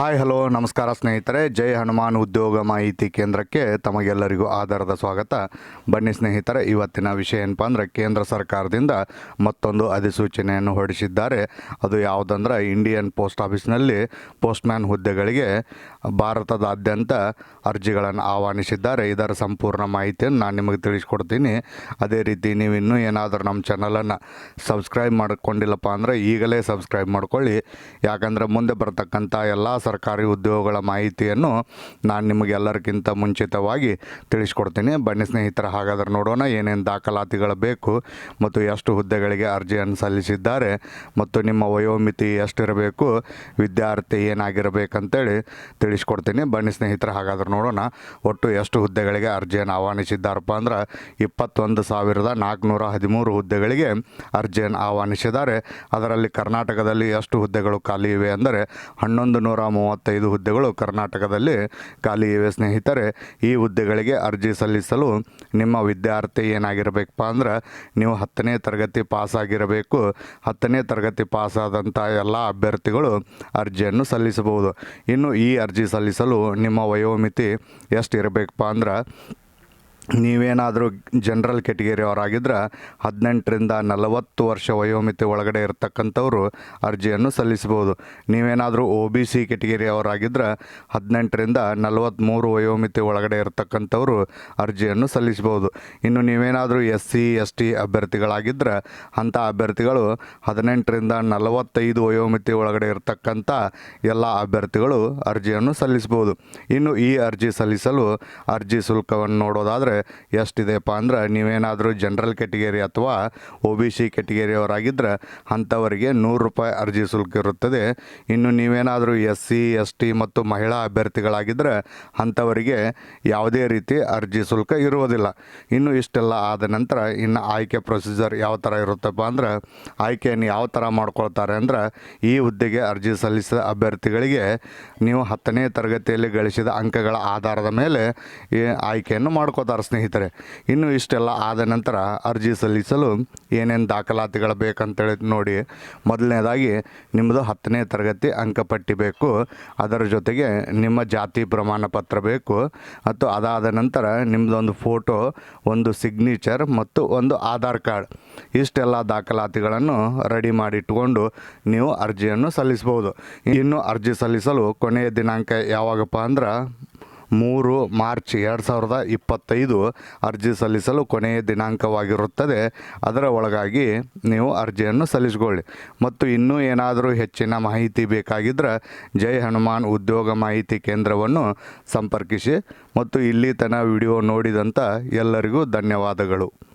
Hi, hello, ನಮಸ್ಕಾರ ಸ್ನೇಹಿತರೆ. ಜೈ ಹನುಮಾನ್ ಉದ್ಯೋಗ ಮಾಹಿತಿ ಕೇಂದ್ರಕ್ಕೆ ತಮಗೆಲ್ಲರಿಗೂ ಆಧಾರದ ಸ್ವಾಗತ. ಬನ್ನಿ ಸ್ನೇಹಿತರೆ, ಇವತ್ತಿನ ವಿಷಯ ಏನಪ್ಪ ಅಂದರೆ ಕೇಂದ್ರ ಸರ್ಕಾರದಿಂದ ಮತ್ತೊಂದು ಅಧಿಸೂಚನೆಯನ್ನು ಹೊರಡಿಸಿದ್ದಾರೆ. ಅದು ಯಾವುದಂದ್ರೆ ಇಂಡಿಯನ್ ಪೋಸ್ಟ್ ಆಫೀಸ್ನಲ್ಲಿ ಪೋಸ್ಟ್ಮ್ಯಾನ್ ಹುದ್ದೆಗಳಿಗೆ ಭಾರತದಾದ್ಯಂತ ಅರ್ಜಿಗಳನ್ನು ಆಹ್ವಾನಿಸಿದ್ದಾರೆ. ಇದರ ಸಂಪೂರ್ಣ ಮಾಹಿತಿಯನ್ನು ನಾನು ನಿಮಗೆ ತಿಳಿಸ್ಕೊಡ್ತೀನಿ. ಅದೇ ರೀತಿ ನೀವು ಇನ್ನೂ ಏನಾದರೂ ನಮ್ಮ ಚಾನಲನ್ನು ಸಬ್ಸ್ಕ್ರೈಬ್ ಮಾಡ್ಕೊಂಡಿಲ್ಲಪ್ಪ ಅಂದರೆ ಈಗಲೇ ಸಬ್ಸ್ಕ್ರೈಬ್ ಮಾಡ್ಕೊಳ್ಳಿ. ಯಾಕಂದರೆ ಮುಂದೆ ಬರ್ತಕ್ಕಂಥ ಎಲ್ಲ ಸರ್ಕಾರಿ ಉದ್ಯೋಗಗಳ ಮಾಹಿತಿಯನ್ನು ನಾನು ನಿಮಗೆಲ್ಲರಿಗಿಂತ ಮುಂಚಿತವಾಗಿ ತಿಳಿಸ್ಕೊಡ್ತೀನಿ. ಬನ್ನಿ ಸ್ನೇಹಿತರ, ಹಾಗಾದ್ರೆ ನೋಡೋಣ ಏನೇನು ದಾಖಲಾತಿಗಳು ಬೇಕು ಮತ್ತು ಎಷ್ಟು ಹುದ್ದೆಗಳಿಗೆ ಅರ್ಜಿಯನ್ನು ಸಲ್ಲಿಸಿದ್ದಾರೆ ಮತ್ತು ನಿಮ್ಮ ವಯೋಮಿತಿ ಎಷ್ಟಿರಬೇಕು, ವಿದ್ಯಾರ್ಥಿ ಏನಾಗಿರಬೇಕಂತೇಳಿ ತಿಳಿಸ್ಕೊಡ್ತೀನಿ. ಬನ್ನಿ ಸ್ನೇಹಿತರ, ಹಾಗಾದ್ರೆ ನೋಡೋಣ ಒಟ್ಟು ಎಷ್ಟು ಹುದ್ದೆಗಳಿಗೆ ಅರ್ಜಿಯನ್ನು ಆಹ್ವಾನಿಸಿದ್ದಾರಪ್ಪ ಅಂದ್ರೆ ಇಪ್ಪತ್ತೊಂದು ಸಾವಿರದ ನಾಲ್ಕುನೂರ ಹದಿಮೂರು ಹುದ್ದೆಗಳಿಗೆ ಅರ್ಜಿಯನ್ನು ಆಹ್ವಾನಿಸಿದ್ದಾರೆ. ಅದರಲ್ಲಿ ಕರ್ನಾಟಕದಲ್ಲಿ ಎಷ್ಟು ಹುದ್ದೆಗಳು ಖಾಲಿ ಇವೆ ಅಂದರೆ ಹನ್ನೊಂದು ನೂರ ಮೂವತ್ತೈದು ಹುದ್ದೆಗಳು ಕರ್ನಾಟಕದಲ್ಲಿ ಖಾಲಿ ಇವೆ, ಸ್ನೇಹಿತರೆ. ಈ ಹುದ್ದೆಗಳಿಗೆ ಅರ್ಜಿ ಸಲ್ಲಿಸಲು ನಿಮ್ಮ ವಿದ್ಯಾರ್ಥಿ ಏನಾಗಿರಬೇಕಪ್ಪ ಅಂದ್ರೆ ನೀವು ಹತ್ತನೇ ತರಗತಿ ಪಾಸ್ ಆಗಿರಬೇಕು ಹತ್ತನೇ ತರಗತಿ ಪಾಸ್ ಆದಂಥ ಎಲ್ಲ ಅಭ್ಯರ್ಥಿಗಳು ಅರ್ಜಿಯನ್ನು ಸಲ್ಲಿಸಬಹುದು. ಇನ್ನು ಈ ಅರ್ಜಿ ಸಲ್ಲಿಸಲು ನಿಮ್ಮ ವಯೋಮಿತಿ ಎಷ್ಟು ಇರಬೇಕಪ್ಪ ಅಂದ್ರೆ ನೀವೇನಾದರೂ ಜನರಲ್ ಕೆಟಗರಿಯವರಾಗಿದ್ದರೆ ಹದಿನೆಂಟರಿಂದ ನಲವತ್ತು ವರ್ಷ ವಯೋಮಿತಿ ಒಳಗಡೆ ಇರತಕ್ಕಂಥವ್ರು ಅರ್ಜಿಯನ್ನು ಸಲ್ಲಿಸಬಹುದು. ನೀವೇನಾದರೂ ಒ ಬಿ ಸಿ ಕೆಟಗರಿಯವರಾಗಿದ್ದರೆ ಹದಿನೆಂಟರಿಂದ ನಲವತ್ತ್ಮೂರು ವಯೋಮಿತಿ ಒಳಗಡೆ ಇರತಕ್ಕಂಥವ್ರು ಅರ್ಜಿಯನ್ನು ಸಲ್ಲಿಸಬಹುದು. ಇನ್ನು ನೀವೇನಾದರೂ ಎಸ್ ಸಿ ಎಸ್ ಟಿ ಅಭ್ಯರ್ಥಿಗಳಾಗಿದ್ದರೆ ಅಂಥ ಅಭ್ಯರ್ಥಿಗಳು ಹದಿನೆಂಟರಿಂದ ನಲವತ್ತೈದು ವಯೋಮಿತಿ ಒಳಗಡೆ ಇರತಕ್ಕಂಥ ಎಲ್ಲ ಅಭ್ಯರ್ಥಿಗಳು ಅರ್ಜಿಯನ್ನು ಸಲ್ಲಿಸಬಹುದು. ಇನ್ನು ಈ ಅರ್ಜಿ ಸಲ್ಲಿಸಲು ಅರ್ಜಿ ಶುಲ್ಕವನ್ನು ನೋಡೋದಾದರೆ ಎಷ್ಟಿದೆಯಪ್ಪ ಅಂದ್ರೆ ನೀವೇನಾದರೂ ಜನರಲ್ ಕೆಟಗರಿ ಅಥವಾ ಒ ಬಿ ಸಿ ಕೆಟಗರಿಯವರಾಗಿದ್ದರೆ ಅಂಥವರಿಗೆ ನೂರು ರೂಪಾಯಿ ಅರ್ಜಿ ಶುಲ್ಕ ಇರುತ್ತದೆ ಇನ್ನು ನೀವೇನಾದರೂ ಎಸ್ ಸಿ ಎಸ್ ಟಿ ಮತ್ತು ಮಹಿಳಾ ಅಭ್ಯರ್ಥಿಗಳಾಗಿದ್ದರೆ ಅಂಥವರಿಗೆ ಯಾವುದೇ ರೀತಿ ಅರ್ಜಿ ಶುಲ್ಕ ಇರುವುದಿಲ್ಲ. ಇನ್ನು ಇಷ್ಟೆಲ್ಲ ಆದ ನಂತರ ಇನ್ನು ಆಯ್ಕೆ ಪ್ರೊಸೀಜರ್ ಯಾವ ಥರ ಇರುತ್ತಪ್ಪ ಅಂದ್ರೆ ಆಯ್ಕೆಯನ್ನು ಯಾವ ಥರ ಮಾಡ್ಕೊಳ್ತಾರೆ ಅಂದ್ರೆ ಈ ಹುದ್ದೆಗೆ ಅರ್ಜಿ ಸಲ್ಲಿಸಿದ ಅಭ್ಯರ್ಥಿಗಳಿಗೆ ನೀವು ಹತ್ತನೇ ತರಗತಿಯಲ್ಲಿ ಗಳಿಸಿದ ಅಂಕಗಳ ಆಧಾರದ ಮೇಲೆ ಈ ಆಯ್ಕೆಯನ್ನು ಮಾಡ್ಕೋತಾರೆ ಸ್ನೇಹಿತರೆ, ಇನ್ನು ಇಷ್ಟೆಲ್ಲ ಆದ ನಂತರ ಅರ್ಜಿ ಸಲ್ಲಿಸಲು ಏನೇನು ದಾಖಲಾತಿಗಳು ಬೇಕಂತೇಳಿ ನೋಡಿ. ಮೊದಲನೇದಾಗಿ ನಿಮ್ಮದು ಹತ್ತನೇ ತರಗತಿ ಅಂಕಪಟ್ಟಿ ಬೇಕು. ಅದರ ಜೊತೆಗೆ ನಿಮ್ಮ ಜಾತಿ ಪ್ರಮಾಣ ಪತ್ರ ಬೇಕು. ಮತ್ತು ಅದಾದ ನಂತರ ನಿಮ್ಮದೊಂದು ಫೋಟೋ, ಒಂದು ಸಿಗ್ನೇಚರ್ ಮತ್ತು ಒಂದು ಆಧಾರ್ ಕಾರ್ಡ್. ಇಷ್ಟೆಲ್ಲ ದಾಖಲಾತಿಗಳನ್ನು ರೆಡಿ ಮಾಡಿಟ್ಟುಕೊಂಡು ನೀವು ಅರ್ಜಿಯನ್ನು ಸಲ್ಲಿಸ್ಬೋದು ಇನ್ನು ಅರ್ಜಿ ಸಲ್ಲಿಸಲು ಕೊನೆಯ ದಿನಾಂಕ ಯಾವಾಗಪ್ಪ ಅಂದ್ರೆ ಮೂರು ಮಾರ್ಚ್ ಎರಡು ಸಾವಿರದ ಇಪ್ಪತ್ತೈದು ಅರ್ಜಿ ಸಲ್ಲಿಸಲು ಕೊನೆಯ ದಿನಾಂಕವಾಗಿರುತ್ತದೆ. ಅದರ ಒಳಗಾಗಿ ನೀವು ಅರ್ಜಿಯನ್ನು ಸಲ್ಲಿಸಿಕೊಳ್ಳಿ. ಮತ್ತು ಇನ್ನೂ ಏನಾದರೂ ಹೆಚ್ಚಿನ ಮಾಹಿತಿ ಬೇಕಾಗಿದ್ದರೆ ಜೈ ಹನುಮಾನ್ ಉದ್ಯೋಗ ಮಾಹಿತಿ ಕೇಂದ್ರವನ್ನು ಸಂಪರ್ಕಿಸಿ. ಮತ್ತು ಇಲ್ಲಿ ತನ ವಿಡಿಯೋ ನೋಡಿದಂಥ ಎಲ್ಲರಿಗೂ ಧನ್ಯವಾದಗಳು.